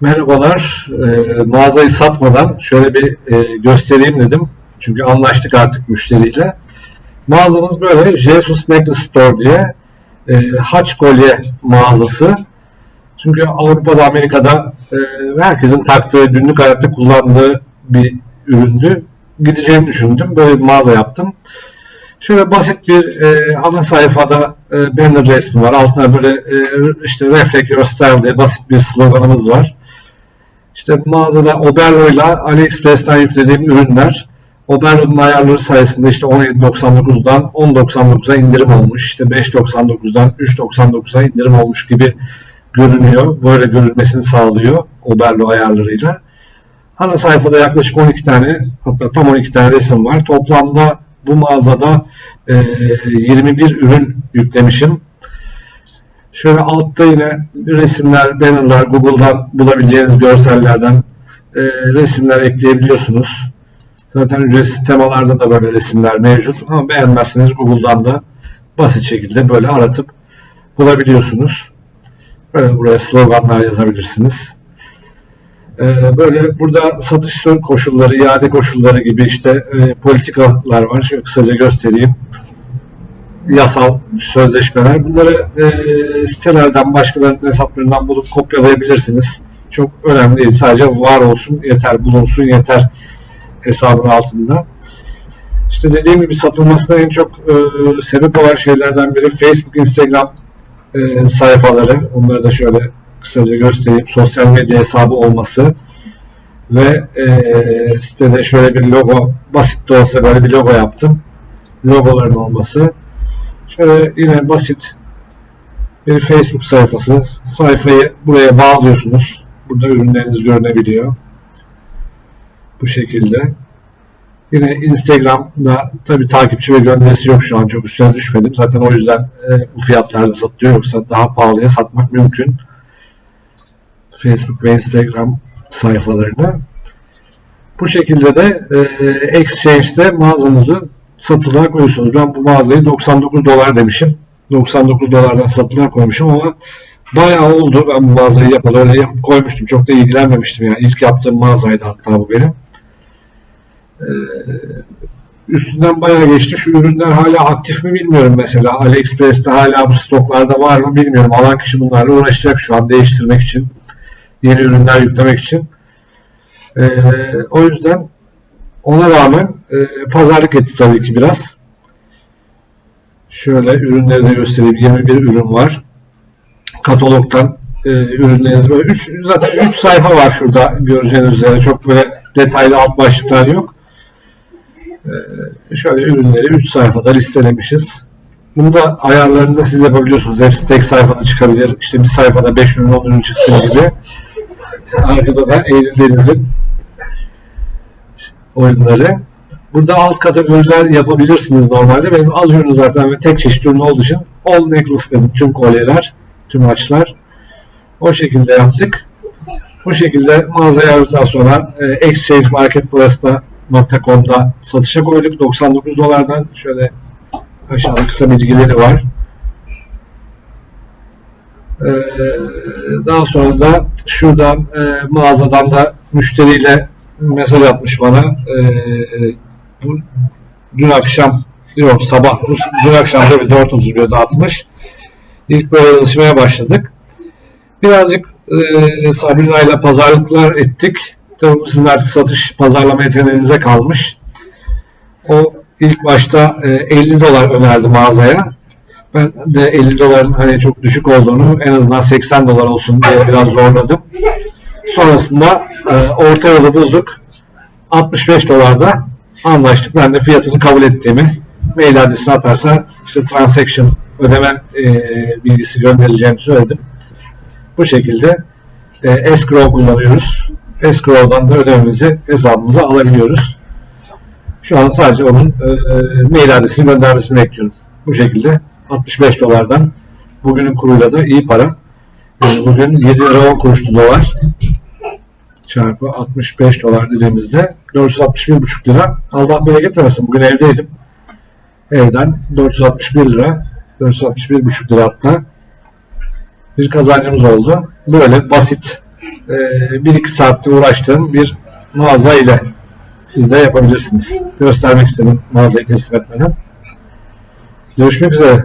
Merhabalar. Ee, mağazayı satmadan şöyle bir e, göstereyim dedim. Çünkü anlaştık artık müşteriyle. Mağazamız böyle Jesus Necklace Store diye e, haç kolye mağazası. Çünkü Avrupa'da, Amerika'da e, herkesin taktığı, günlük hayatta kullandığı bir üründü. Gideceğimi düşündüm. Böyle bir mağaza yaptım. Şöyle basit bir e, ana sayfada e, banner resmi var. Altına böyle e, işte Reflect Your Style diye basit bir sloganımız var. İşte mağazada Oberlo ile AliExpress'ten yüklediğim ürünler Oberlo'nun ayarları sayesinde işte 17.99'dan 10.99'a indirim olmuş. İşte 5.99'dan 3.99'a indirim olmuş gibi görünüyor. Böyle görülmesini sağlıyor Oberlo ayarlarıyla. Ana sayfada yaklaşık 12 tane hatta tam 12 tane resim var. Toplamda bu mağazada e, 21 ürün yüklemişim. Şöyle altta yine resimler, bannerlar, Google'dan bulabileceğiniz görsellerden e, resimler ekleyebiliyorsunuz. Zaten ücretsiz temalarda da böyle resimler mevcut ama beğenmezseniz Google'dan da basit şekilde böyle aratıp bulabiliyorsunuz. Böyle buraya sloganlar yazabilirsiniz. Ee, böyle burada satış koşulları, iade koşulları gibi işte e, politikalar var. Şöyle kısaca göstereyim. Yasal sözleşmeler. Bunları e, sitelerden, başkalarının hesaplarından bulup kopyalayabilirsiniz. Çok önemli değil. Sadece var olsun yeter, bulunsun yeter hesabın altında. İşte dediğim gibi satılmasına en çok e, sebep olan şeylerden biri Facebook, Instagram e, sayfaları. Onları da şöyle kısaca göstereyim. Sosyal medya hesabı olması ve e, sitede şöyle bir logo, basit de olsa böyle bir logo yaptım. Logoların olması. Şöyle yine basit bir Facebook sayfası. Sayfayı buraya bağlıyorsunuz. Burada ürünleriniz görünebiliyor. Bu şekilde. Yine Instagram'da tabi takipçi ve gönderisi yok şu an çok üstüne düşmedim. Zaten o yüzden e, bu fiyatlarda satılıyor yoksa daha pahalıya satmak mümkün. Facebook ve Instagram sayfalarını. Bu şekilde de e, Exchange'de mağazanızı satılığa koyuyorsunuz. Ben bu mağazayı 99 dolar demişim. 99 dolardan satılığa koymuşum ama bayağı oldu ben bu mağazayı yapalı koymuştum. Çok da ilgilenmemiştim yani. ilk yaptığım mağazaydı hatta bu benim. Ee, üstünden bayağı geçti. Şu ürünler hala aktif mi bilmiyorum mesela. AliExpress'te hala bu stoklarda var mı bilmiyorum. Alan kişi bunlarla uğraşacak şu an değiştirmek için yeni ürünler yüklemek için. E, o yüzden ona rağmen e, pazarlık etti tabii ki biraz. Şöyle ürünleri de göstereyim. 21 ürün var. Katalogdan e, ürünleriniz böyle 3 zaten 3 sayfa var şurada göreceğiniz üzere. Çok böyle detaylı alt başlıklar yok. E, şöyle ürünleri 3 sayfada listelemişiz. Bunu da ayarlarınızda siz yapabiliyorsunuz. Hepsi tek sayfada çıkabilir. İşte bir sayfada 5 ürün 10 ürün çıksın gibi. Arkada da Eylül Deniz'in oyunları. Burada alt kategoriler yapabilirsiniz normalde. Benim az ürün zaten ve tek çeşit ürün olduğu için all necklace dedim. Tüm kolyeler, tüm açlar. O şekilde yaptık. Bu şekilde mağazaya yazdıktan sonra e, Exchange Marketplace'da satışa koyduk. 99 dolardan şöyle aşağıda kısa bilgileri var. Ee, daha sonra da şuradan e, mağazadan da müşteriyle mesaj atmış bana. Ee, bu dün akşam yok sabah dün akşam da bir 4.31'de atmış. İlk böyle yazışmaya başladık. Birazcık e, Sabrina ile pazarlıklar ettik. Tabii sizin artık satış pazarlama yeteneğinize kalmış. O ilk başta e, 50 dolar önerdi mağazaya. Ben de 50 doların hani çok düşük olduğunu en azından 80 dolar olsun diye biraz zorladım. Sonrasında e, orta yolu bulduk. 65 dolarda anlaştık. Ben de fiyatını kabul ettiğimi mail adresine atarsa işte transaction ödeme e, bilgisi göndereceğimi söyledim. Bu şekilde e, escrow kullanıyoruz. Escrow'dan da ödememizi hesabımıza alabiliyoruz. Şu an sadece onun e, mail adresini göndermesini bekliyorum. Bu şekilde 65 dolardan bugünün kuruyla da iyi para. Yani bugün 7 lira 10 kuruşlu dolar çarpı 65 dolar dediğimizde 461,5 lira. Allah bereket versin. Bugün evdeydim. Evden 461 lira 461,5 lira hatta bir kazancımız oldu. Böyle basit e, 1-2 saatte uğraştığım bir mağaza ile siz de yapabilirsiniz. Göstermek istedim mağazayı teslim etmeden. Görüşmek üzere.